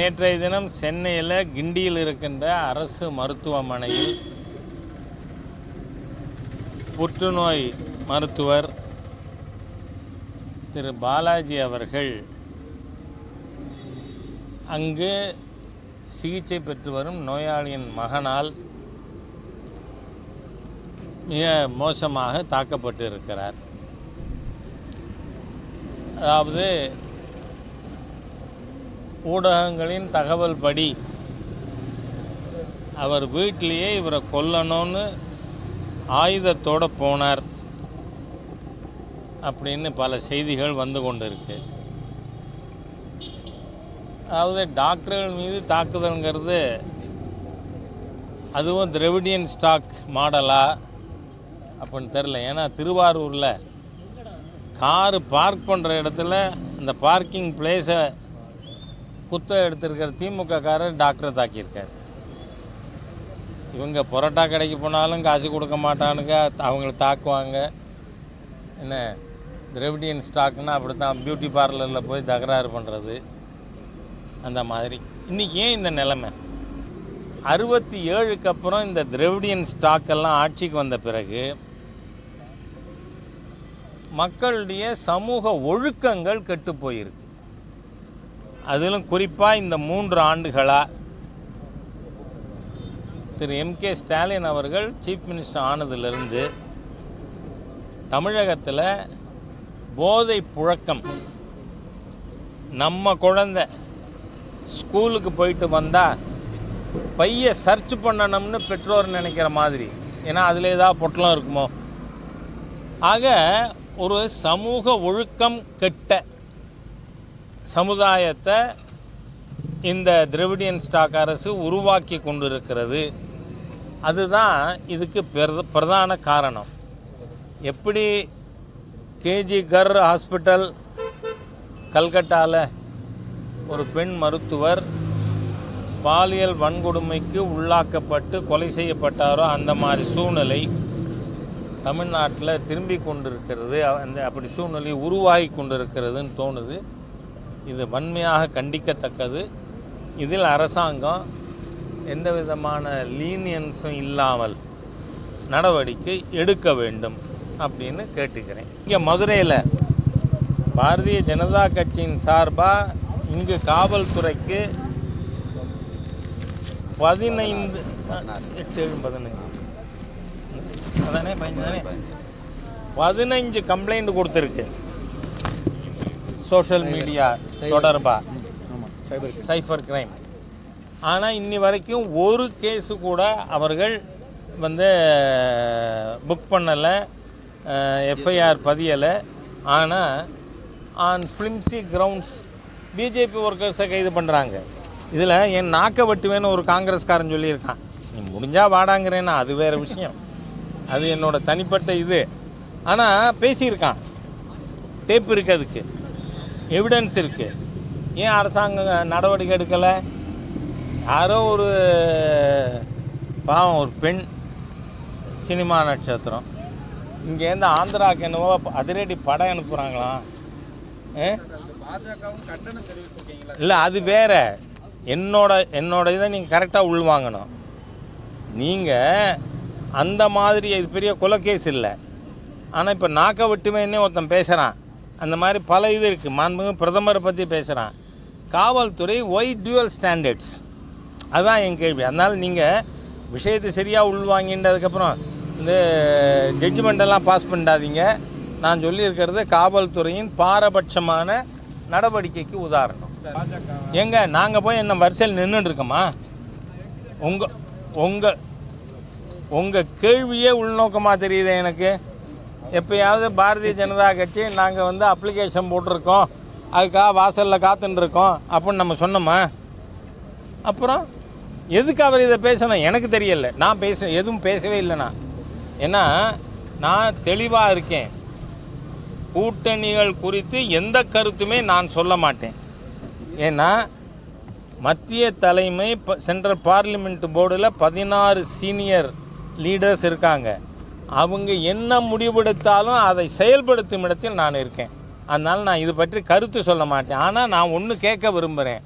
நேற்றைய தினம் சென்னையில் கிண்டியில் இருக்கின்ற அரசு மருத்துவமனையில் புற்றுநோய் மருத்துவர் திரு பாலாஜி அவர்கள் அங்கு சிகிச்சை பெற்று வரும் நோயாளியின் மகனால் மிக மோசமாக தாக்கப்பட்டிருக்கிறார். அதாவது ஊடகங்களின் தகவல் படி அவர் வீட்டிலேயே இவரை கொல்லணும்னு ஆயுதத்தோடு போனார் அப்படின்னு பல செய்திகள் வந்து கொண்டிருக்கு. அதாவது டாக்டர்கள் மீது தாக்குதல்ங்கிறது அதுவும் திரவிடியன் ஸ்டாக் மாடலா அப்படின்னு தெரில ஏன்னா திருவாரூரில் காரு பார்க் பண்ணுற இடத்துல அந்த பார்க்கிங் பிளேஸை குத்த எடுத்திருக்கிற திமுக காரர் டாக்டரை தாக்கியிருக்கார். இவங்க பரோட்டா கடைக்கு போனாலும் காசு கொடுக்க மாட்டானுங்க அவங்கள தாக்குவாங்க. என்ன திரவிடியன் ஸ்டாக்னா அப்படி தான் பியூட்டி பார்லரில் போய் தகராறு பண்ணுறது அந்த மாதிரி. இன்றைக்கி ஏன் இந்த நிலைமை? அறுபத்தி ஏழுக்கு அப்புறம் இந்த திரவிடியன் ஸ்டாக் எல்லாம் ஆட்சிக்கு வந்த பிறகு மக்களுடைய சமூக ஒழுக்கங்கள் கெட்டு போயிருக்கு. அதிலும் குறிப்பாக இந்த மூன்று ஆண்டுகளாக திரு எம் கே ஸ்டாலின் அவர்கள் சீஃப் மினிஸ்டர் ஆனதிலிருந்து தமிழகத்தில் போதை புழக்கம். நம்ம குழந்தை ஸ்கூலுக்கு போயிட்டு வந்தால் பைய சர்ச் பண்ணணும்னு பெற்றோர் நினைக்கிற மாதிரி. ஏன்னா அதில் ஏதாவது பொட்டலம் இருக்குமோ? ஆக ஒரு சமூக ஒழுக்கம் கெட்ட சமுதாயத்தை இந்த திரவிடியன் ஸ்டாக் அரசு உருவாக்கி கொண்டிருக்கிறது. அதுதான் இதுக்கு பிரத பிரதான காரணம். எப்படி கேஜி கர் ஹாஸ்பிட்டல் கல்கட்டாவில் ஒரு பெண் மருத்துவர் பாலியல் வன்கொடுமைக்கு உள்ளாக்கப்பட்டு கொலை செய்யப்பட்டாரோ அந்த மாதிரி சூழ்நிலை தமிழ்நாட்டில் திரும்பி கொண்டிருக்கிறது. அந்த அப்படி சூழ்நிலை உருவாகி கொண்டிருக்கிறதுன்னு தோணுது. இது வன்மையாக கண்டிக்கத்தக்கது. இதில் அரசாங்கம் எந்த விதமான லீனியன்ஸும் இல்லாமல் நடவடிக்கை எடுக்க வேண்டும் அப்படின்னு கேட்டுக்கிறேன். இங்கே மதுரையில் பாரதிய ஜனதா கட்சியின் சார்பாக இங்கு காவல்துறைக்கு பதினைந்து எட்டு பதினஞ்சு. அதானே பதினஞ்சு கம்ப்ளைண்ட் கொடுத்துருக்கு. சோஷியல் மீடியா தொடர்பாக சைஃபர் கிரைம் ஆனால் இன்னி வரைக்கும் ஒரு கேஸு கூட அவர்கள் வந்து புக் பண்ணலை எஃப்ஐஆர் பதியலை. ஆனால் ஆன் ஃபிலிம்சி கிரவுண்ட்ஸ் பிஜேபி ஒர்க்கர்ஸை கைது பண்ணுறாங்க இதில் என் நாக்க வெட்டுவேன்னு ஒரு காங்கிரஸ்காரன் சொல்லியிருக்கான். நீ முடிஞ்சால் வாடாங்கிறேன்னா அது வேறு விஷயம். அது என்னோட தனிப்பட்ட இது. ஆனால் பேசியிருக்கான். டேப் இருக்குது அதுக்கு. எவிடன்ஸ் இருக்குது ஏன் அரசாங்கம் நடவடிக்கை எடுக்கலை? யாரோ ஒரு பாவம் ஒரு பெண் சினிமா நட்சத்திரம். இங்கேருந்து ஆந்திராவுக்கு என்னவோ அதிரடி படம் அனுப்புகிறாங்களாம் இல்லை அது வேற. என்னோட என்னோட இதை நீங்கள் கரெக்டாக உள்வாங்கணும். நீங்கள் அந்த மாதிரி இது பெரிய கொலக்கேஸ் இல்லை. ஆனால் இப்போ நாக்க விட்டுவேன்னே ஒருத்தன் பேசுகிறான் அந்த மாதிரி பல இது இருக்குது மாண்புமிகு பிரதமரை பற்றி பேசுகிறான் காவல்துறை ஒய் டியூவல் ஸ்டாண்டர்ட்ஸ் அதுதான் என் கேள்வி. அதனால் நீங்கள் விஷயத்தை சரியாக உள்வாங்கின்றதுக்கப்புறம் இந்த ஜட்ஜ்மெண்ட்டெல்லாம் பாஸ் பண்ணாதீங்க. நான் சொல்லியிருக்கிறது காவல்துறையின் பாரபட்சமான நடவடிக்கைக்கு உதாரணம். எங்க நாங்கள் போய் என்ன வரிசையில் நின்றுட்டு இருக்கோமா? உங்கள் உங்கள் உங்கள் கேள்வியே உள்நோக்கமாக தெரியுது எனக்கு. எப்பயாவது பாரதிய ஜனதா கட்சி நாங்கள் வந்து அப்ளிகேஷன் போட்டிருக்கோம். அதுக்காக வாசலில் காத்துட்டுருக்கோம் அப்படின்னு நம்ம சொன்னோமா? அப்புறம் எதுக்கு அவர் இதை பேசணும்? எனக்கு தெரியல. நான் பேச எதுவும் பேசவே இல்லை நான். ஏன்னா நான் தெளிவாக இருக்கேன். கூட்டணிகள் குறித்து எந்த கருத்துமே நான் சொல்ல மாட்டேன். ஏன்னா மத்திய தலைமை சென்ட்ரல் பார்லிமெண்ட் போர்டில் பதினாறு சீனியர் லீடர்ஸ் இருக்காங்க. அவங்க என்ன முடிவெடுத்தாலும் அதை செயல்படுத்தும் இடத்தில் நான் இருக்கேன். அதனால் நான் இது பற்றி கருத்து சொல்ல மாட்டேன். ஆனால் நான் ஒன்று கேட்க விரும்புகிறேன்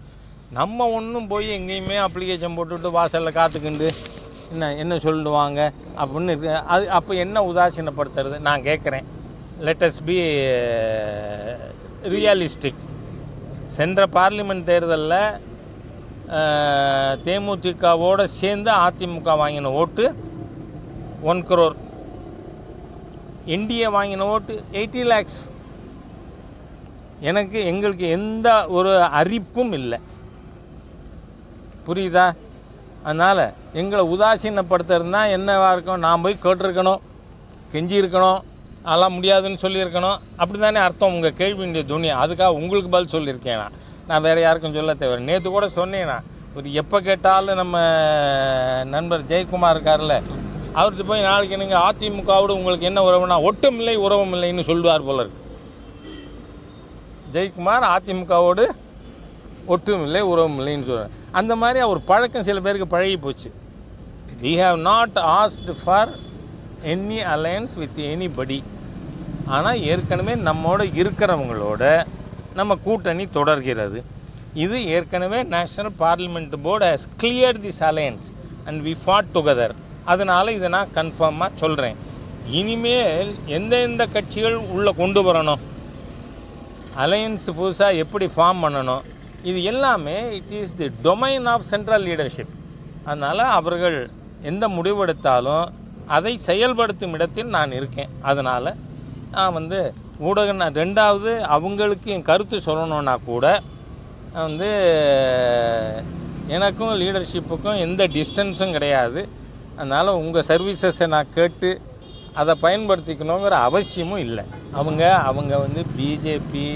நம்ம ஒன்றும் போய் எங்கேயுமே அப்ளிகேஷன் போட்டுவிட்டு வாசலில் காத்துக்கிண்டு என்ன என்ன சொல்லுவாங்க அப்படின்னு இருக்கு. அது அப்போ என்ன உதாசீனப்படுத்துறது? நான் கேட்குறேன். லெட்டஸ் பி ரியலிஸ்டிக் சென்ற பார்லிமெண்ட் தேர்தலில் uh, தேமுதிகவோடு சேர்ந்து அதிமுக வாங்கின ஓட்டு ஒன் குரோர் என்டிஏ வாங்கின ஓட்டு எயிட்டி லேக்ஸ் எனக்கு எங்களுக்கு எந்த ஒரு அரிப்பும் இல்லை. புரியுதா? அதனால் எங்களை உதாசீனப்படுத்துறதுனா என்னவாக இருக்கும்? நான் போய் கேட்டிருக்கணும். கெஞ்சியிருக்கணும். அதெல்லாம் முடியாதுன்னு சொல்லியிருக்கணும். அப்படி தானே அர்த்தம்? உங்கள் கேள்வியுடைய துணி. அதுக்காக உங்களுக்கு பதில் சொல்லியிருக்கேன் நான். நான் வேறு யாருக்கும் சொல்ல தேவை நேற்று கூட சொன்னேன் நான். ஒரு எப்போ கேட்டாலும் நம்ம நண்பர் ஜெயக்குமார் இருக்கார்ல அவர்கிட்ட போய் நாளைக்கு என்னங்க அதிமுகவோடு உங்களுக்கு என்ன உறவுனா ஒட்டும் இல்லை உறவும் இல்லைன்னு சொல்லுவார் போல இருக்கு. ஜெயக்குமார் அதிமுகவோடு ஒட்டும் இல்லை உறவும் இல்லைன்னு சொல்கிறார் அந்த மாதிரி அவர் பழக்கம் சில பேருக்கு பழகி போச்சு. We have not asked for any alliance with anybody ஆனால் ஏற்கனவே நம்மோட இருக்கிறவங்களோட நம்ம கூட்டணி தொடர்கிறது. இது ஏற்கனவே national parliament board has clear this alliance and we fought together அதனால் இதை நான் கன்ஃபார்மாக சொல்கிறேன் இனிமேல் எந்தெந்த கட்சிகள் உள்ளே கொண்டு வரணும்? அலையன்ஸ் புதுசாக எப்படி ஃபார்ம் பண்ணணும்? இது எல்லாமே it is the domain of central leadership அதனால் அவர்கள் எந்த முடிவெடுத்தாலும் அதை செயல்படுத்தும் இடத்தில் நான் இருக்கேன். அதனால் நான் வந்து ஊடக ரெண்டாவது அவங்களுக்கு என் கருத்து சொல்லணுன்னா கூட நான் வந்து எனக்கும் லீடர்ஷிப்புக்கும் எந்த டிஸ்டன்ஸும் கிடையாது. அதனால் உங்கள் சர்வீசஸை நான் கேட்டு அதை பயன்படுத்திக்கணுங்கிற அவசியமும் இல்லை. அவங்க அவங்க வந்து பிஜேபி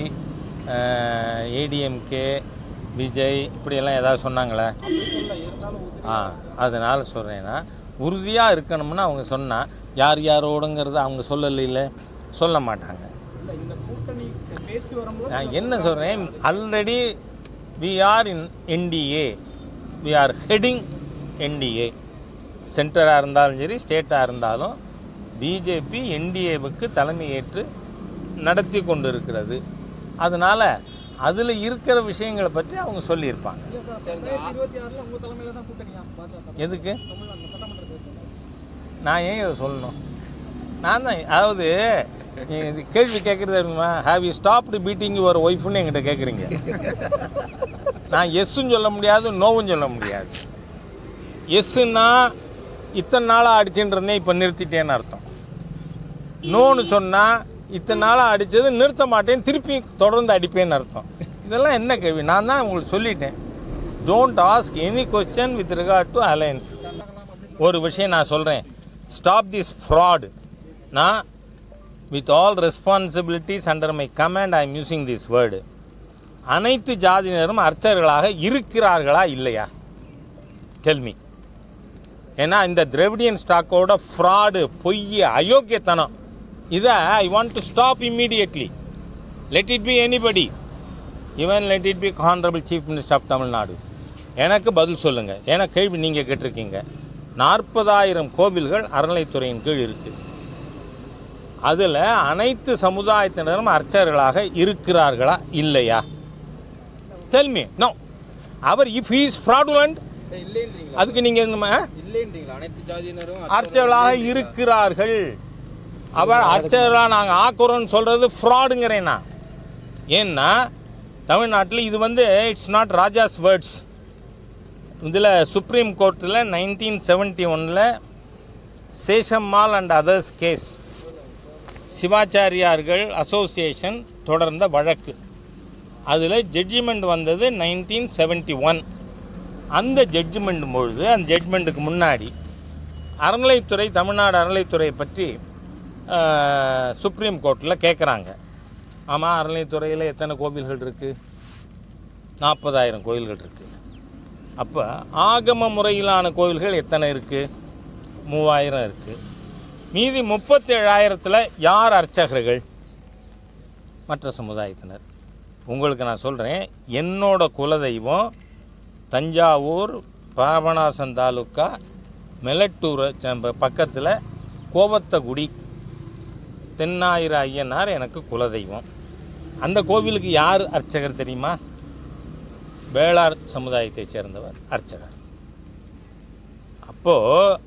ஏடிஎம்கே விஜய் இப்படியெல்லாம் ஏதாவது சொன்னாங்களே? ஆ அதனால் சொல்கிறேன்னா உறுதியாக இருக்கணும்னு அவங்க சொன்னால் யார் யாரோடுங்கிறத அவங்க சொல்லலையில் சொல்ல மாட்டாங்க. நான் என்ன சொல்கிறேன் already we are in NDA we are heading NDA சென்டராக இருந்தாலும் சரி ஸ்டேட்டாக இருந்தாலும் பிஜேபி என்டிஏவுக்கு தலைமை ஏற்று நடத்தி கொண்டு இருக்கிறது அதனால் அதில் இருக்கிற விஷயங்களை பற்றி அவங்க சொல்லியிருப்பாங்க. எதுக்கு? நான் ஏன் இதை சொல்லணும்? நான் தான் அதாவது இது கேள்வி கேட்குறது இருக்குமா have you stopped beating your ஒய்ஃப்னு என்கிட்ட கேட்குறீங்க நான் எஸ்ஸும் சொல்ல முடியாது நோவும் சொல்ல முடியாது. எஸ்ஸுன்னா இத்தனை நாளாக அடிச்சுட்டு இருந்தேன் இப்போ நிறுத்திட்டேன்னு அர்த்தம். நோன்னு சொன்னால் இத்தனை நாளாக அடித்தது நிறுத்த மாட்டேன் திருப்பி தொடர்ந்து அடிப்பேன்னு அர்த்தம். இதெல்லாம் என்ன கேள்வி நான் தான் உங்களுக்கு சொல்லிட்டேன். Don't ask any question with regard to alliance ஒரு விஷயம் நான் சொல்கிறேன் ஸ்டாப் திஸ் ஃப்ராடு நான் with all responsibilities under my command I am using this word அனைத்து ஜாதியினரும் அர்ச்சகர்களாக இருக்கிறார்களா இல்லையா? டெல்மி ஏன்னா இந்த திராவிடியன் ஸ்டாக்கோட ஃப்ராடு பொய் அயோக்கியத்தனம் இதை I want to stop immediately let it be anybody even let it be honourable chief minister of Tamil Nadu எனக்கு பதில் சொல்லுங்கள் ஏன்னா கேள்வி நீங்கள் கேட்டிருக்கீங்க. நாற்பதாயிரம் கோவில்கள் அறநிலைத்துறையின் கீழ் இருக்குது அதில் அனைத்து சமுதாயத்தினரும் அர்ச்சகர்களாக இருக்கிறார்களா? இல்லையா? டெல்மி நோ அவர் இஃப் ஹீ இஸ் ஃப்ராடுலண்ட் அதுக்கு நீங்கள் இந்த மா- இல்லைன்றீங்களா? அனைத்து ஜாதியினரும் அர்ச்சகர்களாக இருக்கிறார்கள். அவர் அர்ச்சகர்களாக நாங்கள் ஆக்குறோம்னு சொல்கிறது ஃப்ராடுங்கிறேன் நான். ஏன்னா தமிழ்நாட்டில் இது வந்து இட்ஸ் நாட் ராஜாஸ் வேர்ட்ஸ் இதில் சுப்ரீம் கோர்ட்டில் நைன்டீன் செவன்ட்டி ஒனில் சேஷம்மாள் அண்ட் அதர்ஸ் கேஸ் சிவாச்சாரியார்கள் அசோசியேஷன் தொடர்ந்த வழக்கு. அதில் ஜட்ஜிமெண்ட் வந்தது நைன்டீன் செவன்ட்டி ஒன் அந்த ஜட்ஜ்மெண்ட் பொழுது அந்த ஜட்ஜ்மெண்ட்டுக்கு முன்னாடி அறநிலைத்துறை தமிழ்நாடு அறநிலைத்துறையை பற்றி சுப்ரீம் கோர்ட்டில் கேட்குறாங்க ஆமாம் அறநிலைத்துறையில் எத்தனை கோவில்கள் இருக்குது நாற்பதாயிரம் கோயில்கள் இருக்குது அப்போ ஆகம முறையிலான கோவில்கள் எத்தனை இருக்குது மூவாயிரம் இருக்குது மீதி முப்பத்தேழாயிரத்தில் யார் அர்ச்சகர்கள்? மற்ற சமுதாயத்தினர். உங்களுக்கு நான் சொல்கிறேன் என்னோட குலதெய்வம் தஞ்சாவூர் பாபநாசம் தாலுக்கா மெலட்டூர் பக்கத்தில் கோவத்தகுடி தென்னாயிர ஐயனார் எனக்கு குலதெய்வம். அந்த கோவிலுக்கு யார் அர்ச்சகர் தெரியுமா? வேளார் சமுதாயத்தை சேர்ந்தவர் அர்ச்சகர். அப்போது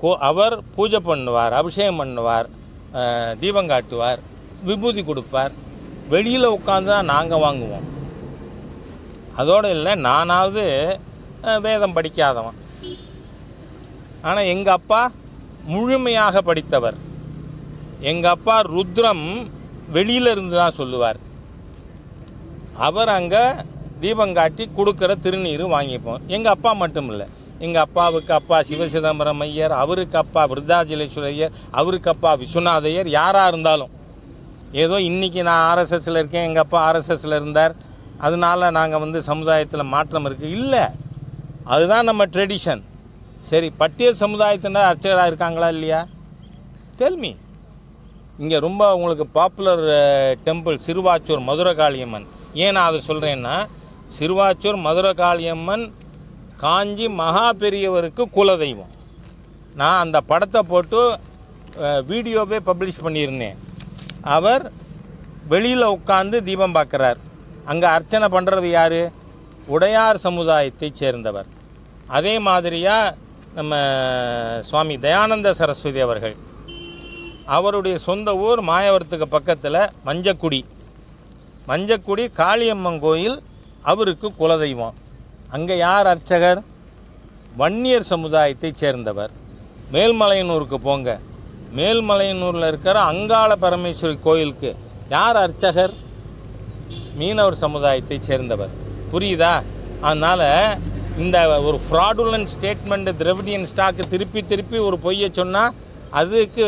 கோ அவர் பூஜை பண்ணுவார் அபிஷேகம் பண்ணுவார் தீபம் காட்டுவார் விபூதி கொடுப்பார். வெளியில் உட்காந்து தான் நாங்கள் வாங்குவோம். அதோடு இல்லை நானாவது வேதம் படிக்காதவன். ஆனால் எங்கள் அப்பா முழுமையாக படித்தவர். எங்கள் அப்பா ருத்ரம் வெளியில இருந்து தான் சொல்லுவார். அவர் அங்கே தீபம் காட்டி கொடுக்குற திருநீர் வாங்கிப்போம். எங்கள் அப்பா மட்டும் இல்லை. எங்கள் அப்பாவுக்கு அப்பா சிவசிதம்பரம் ஐயர் அவருக்கு அப்பா விருத்தாஜலேஸ்வர ஐயர் அவருக்கு அப்பா விஸ்வநாதையர் யாராக இருந்தாலும். ஏதோ இன்றைக்கி நான் ஆர்எஸ்எஸ்ல இருக்கேன் எங்கள் அப்பா ஆர்எஸ்எஸ்ல இருந்தார். அதனால நாங்கள் வந்து சமுதாயத்தில் மாற்றம் இருக்குது இல்லை அதுதான் நம்ம ட்ரெடிஷன் சரி பட்டியல் சமுதாயத்தினர் அர்ச்சகராக இருக்காங்களா இல்லையா? டெல்மி இங்கே ரொம்ப உங்களுக்கு பாப்புலர் டெம்பிள் சிறுவாச்சூர் மதுரை காளியம்மன் ஏன் நான் அதை சொல்கிறேன்னா சிறுவாச்சூர் மதுரை காளியம்மன் காஞ்சி மகா பெரியவருக்கு குலதெய்வம். நான் அந்த படத்தை போட்டு வீடியோவே பப்ளிஷ் பண்ணியிருந்தேன். அவர் வெளியில் உட்காந்து தீபம் பார்க்குறார். அங்கே அர்ச்சனை பண்ணுறது யார்? உடையார் சமுதாயத்தைச் சேர்ந்தவர். அதே மாதிரியாக நம்ம சுவாமி தயானந்த சரஸ்வதி அவர்கள். அவருடைய சொந்த ஊர் மாயவரத்துக்கு பக்கத்தில் மஞ்சக்குடி. மஞ்சக்குடி காளியம்மன் கோயில் அவருக்கு குலதெய்வம். அங்கே யார் அர்ச்சகர்? வன்னியர் சமுதாயத்தைச் சேர்ந்தவர். மேல்மலையனூருக்கு போங்க. மேல்மலையனூரில் இருக்கிற அங்காள பரமேஸ்வரி கோயிலுக்கு யார் அர்ச்சகர்? மீனவர் சமுதாயத்தை சேர்ந்தவர். புரியுதா? அதனால் இந்த ஒரு ஃப்ராடுலன் ஸ்டேட்மெண்ட்டு திரவிடியன் ஸ்டாக்கு திருப்பி திருப்பி ஒரு பொய்யை சொன்னால் அதுக்கு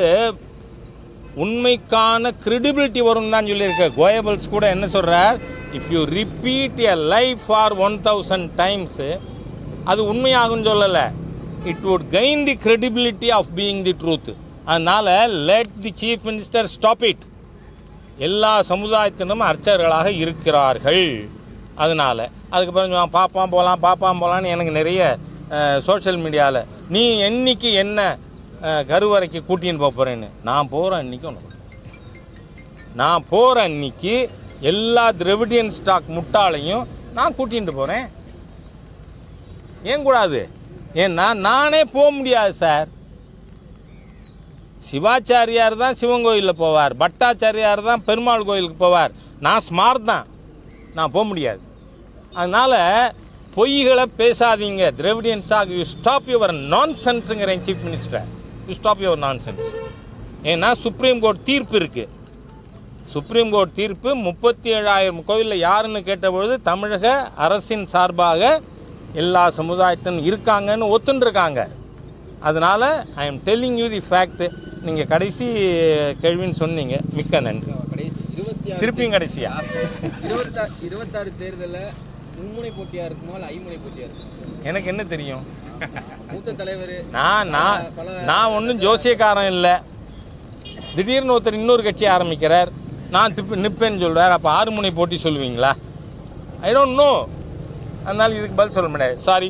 உண்மைக்கான கிரெடிபிலிட்டி வரும் தான் சொல்லியிருக்க. கோயபல்ஸ் கூட என்ன சொல்கிறார் if you repeat a lie for one thousand times அது உண்மையாகும்னு சொல்லலை. It would gain the credibility of being the truth அதனால் let the chief minister stop it எல்லா சமுதாயத்தினரும் அர்ச்சகர்களாக இருக்கிறார்கள். அதனால் அதுக்கப்புறம் பாப்பான் பார்ப்பான் போகலாம் பார்ப்பான் போகலான்னு எனக்கு நிறைய சோஷியல் மீடியாவில் நீ என்னைக்கு என்ன கருவறைக்கு கூட்டின்னு போக போகிறேன்னு நான் போகிற அன்னைக்கு உனக்கு நான் போகிற அன்னைக்கு எல்லா திரவிடியன் ஸ்டாக் முட்டாளையும் நான் கூட்டிகிட்டு போகிறேன் ஏன் கூடாது? ஏன்னா நானே போக முடியாது சார் சிவாச்சாரியார் தான் சிவன் கோயிலில் போவார். பட்டாச்சாரியார் தான் பெருமாள் கோயிலுக்கு போவார். நான் ஸ்மார்ட் தான். நான் போக முடியாது. அதனால் பொய்களை பேசாதீங்க. Dravidians stop you stop your நான் சென்ஸுங்கிறேன் chief minister you stop your nonsense ஏன்னா சுப்ரீம் கோர்ட் தீர்ப்பு இருக்குது சுப்ரீம் கோர்ட் தீர்ப்பு முப்பத்தி ஏழாயிரம் கோயிலில் யாருன்னு கேட்டபொழுது தமிழக அரசின் சார்பாக எல்லா சமுதாயத்திலும் இருக்காங்கன்னு ஒத்துன்ருக்காங்க அதனால் I am telling you the fact நீங்கள் கடைசி கேள்வின்னு சொன்னீங்க. மிக்க நன்றி. திருப்பியும் கடைசியா? இருபத்தா இருபத்தாறு தேர்தலில் மும்முனை போட்டியா இருக்குமா இல்லை ஐமுனை போட்டியா இருக்குமா? எனக்கு என்ன தெரியும்? மூத்த தலைவர் நான் நான் நான் ஒன்றும் ஜோசியக்காரன் இல்லை. திடீர்னு ஒருத்தர் இன்னொரு கட்சி ஆரம்பிக்கிறார். நான் திப்பு நிற்பேன்னு சொல்கிறார் அப்போ ஆறு முனை போட்டி சொல்லுவீங்களா? ஐ டோன்ட் நோ அதனால் இதுக்கு பதில் சொல்ல முடியாது. சாரி